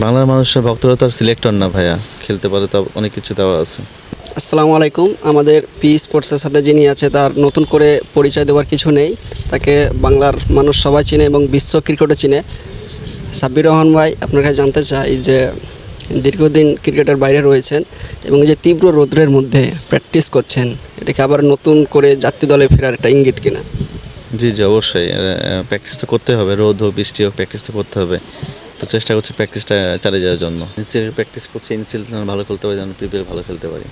বাংলার মানুষের ভক্তরা তো আর সিলেক্টর না ভাইয়া। খেলতে পারে তো অনেক কিছু দেওয়া আছে। আসসালামু আলাইকুম। আমাদের পি স্পোর্টসের সাথে যিনি আছে তার নতুন করে পরিচয় দেওয়ার কিছু নেই। তাকে বাংলার মানুষ সবাই চিনে এবং বিশ্ব ক্রিকেটও চিনে। সাব্বির রহমান ভাই আপনার কাছে জানতে চাই যে দীর্ঘদিন ক্রিকেটের বাইরে রয়েছেন এবং যে তীব্র রৌদ্রের মধ্যে প্র্যাকটিস করছেন এটাকে আবার নতুন করে জাতীয় দলে ফেরার একটা ইঙ্গিত কিনা? জি জি অবশ্যই। প্র্যাকটিস তো করতে হবে। রোদ হোক বৃষ্টি হোক প্র্যাকটিস তো করতে হবে। তো চেষ্টা করছি প্র্যাকটিসটা চালিয়ে যাওয়ার জন্য। ইনসিএল প্র্যাকটিস করছি ইনসিএল ভালো খেলতে পারি যেন প্রিপেয়ার ভালো খেলতে পারি।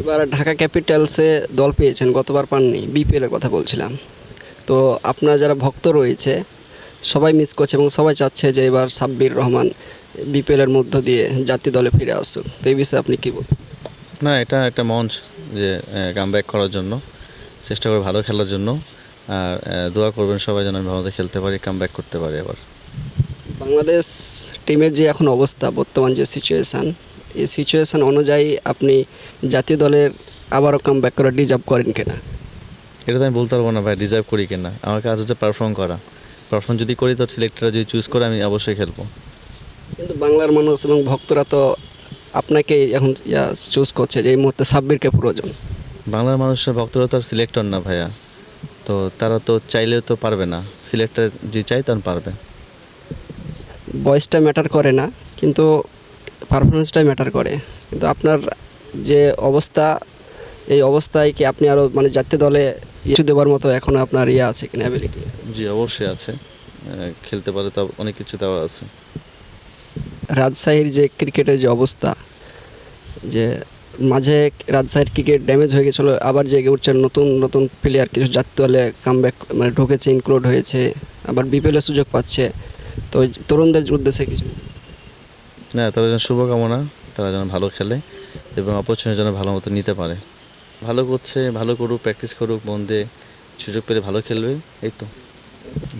এবার ঢাকা ক্যাপিটালসে দল পেয়েছেন গতবার পাননি বিপিএলের কথা বলছিলাম। তো আপনার যারা ভক্ত রয়েছে সবাই মিস করছে এবং সবাই চাচ্ছে যে এবার সাব্বির রহমান বিপিএলের মধ্য দিয়ে জাতীয় দলে ফিরে আসুক। তো এই বিষয়ে আপনি কী বলবেন? না এটা একটা মঞ্চ যে কাম ব্যাক করার জন্য চেষ্টা করে ভালো খেলার জন্য। আর দোয়া করবেন সবাই যেন আমি ভালো খেলতে পারি কাম ব্যাক করতে পারি আবার। বাংলাদেশ টিমের যে এখন অবস্থা বর্তমান যে সিচুয়েশান এই সিচুয়েশান অনুযায়ী আপনি জাতীয় দলের আবারও কাম ব্যাক করা ডিজার্ভ করেন কিনা? এটা তো আমি বলতে পারব না ভাই ডিজার্ভ করি কিনা? আমার কাজ হচ্ছে পারফর্ম করা। পারফর্ম যদি করি তো সিলেক্টররা যদি চুজ করে আমি অবশ্যই খেলব। কিন্তু বাংলার মানুষ এবং ভক্তরা তো আপনাকে এখন ইয়া চুজ করছে যে এই মুহূর্তে সাব্বিরকে প্রয়োজন বাংলার মানুষের ভক্তরা তো আর সিলেক্টর না ভাইয়া। তো তারা তো চাইলেও তো পারবে না। সিলেক্টর যে চাই তার পারবে। বয়সটা ম্যাটার করে না কিন্তু পারফরমেন্সটাই ম্যাটার করে। কিন্তু আপনার যে অবস্থা এই অবস্থায় কি আপনি আরও মানে জাতীয় দলে ইস্যু দেওয়ার মতো এখনও আপনার ইয়ে আছে কিনা অ্যাবিলিটি জি অবশ্যই আছে। খেলতে পারে তো অনেক কিছু দেওয়া আছে। রাজশাহীর যে ক্রিকেটের যে অবস্থা যে মাঝে রাজশাহীর ক্রিকেট ড্যামেজ হয়ে গেছিল আবার জেগে উঠছে নতুন নতুন প্লেয়ার কিছু জাতীয় দলে কামব্যাক মানে ঢুকেছে ইনক্লুড হয়েছে আবার বিপিএলের সুযোগ পাচ্ছে। তো তরুণদের উদ্দেশ্যে কিছু। না তারা যেন শুভকামনা। তারা যেন ভালো খেলে এবং অপরচুনিটি যেন ভালো মতো নিতে পারে। ভালো করছে ভালো করুক প্র্যাকটিস করুক মন দিয়ে সুযোগ পেলে ভালো খেলবে। এই তো।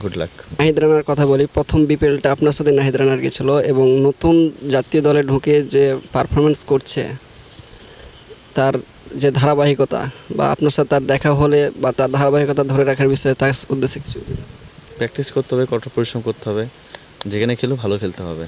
গুড লাক নাহিদ রানার কথা বলি প্রথম বিপিএলটা আপনার সাথে নাহিদ রানার গেছিল এবং নতুন জাতীয় দলে ঢুকে যে পারফরমেন্স করছে তার যে ধারাবাহিকতা বা আপনার সাথে তার দেখা হলে বা তার ধারাবাহিকতা ধরে রাখার বিষয়ে তার উদ্দেশ্যে কিছু প্র্যাকটিস করতে হবে কঠোর পরিশ্রম করতে হবে। যেখানে খেলেও ভালো খেলতে হবে।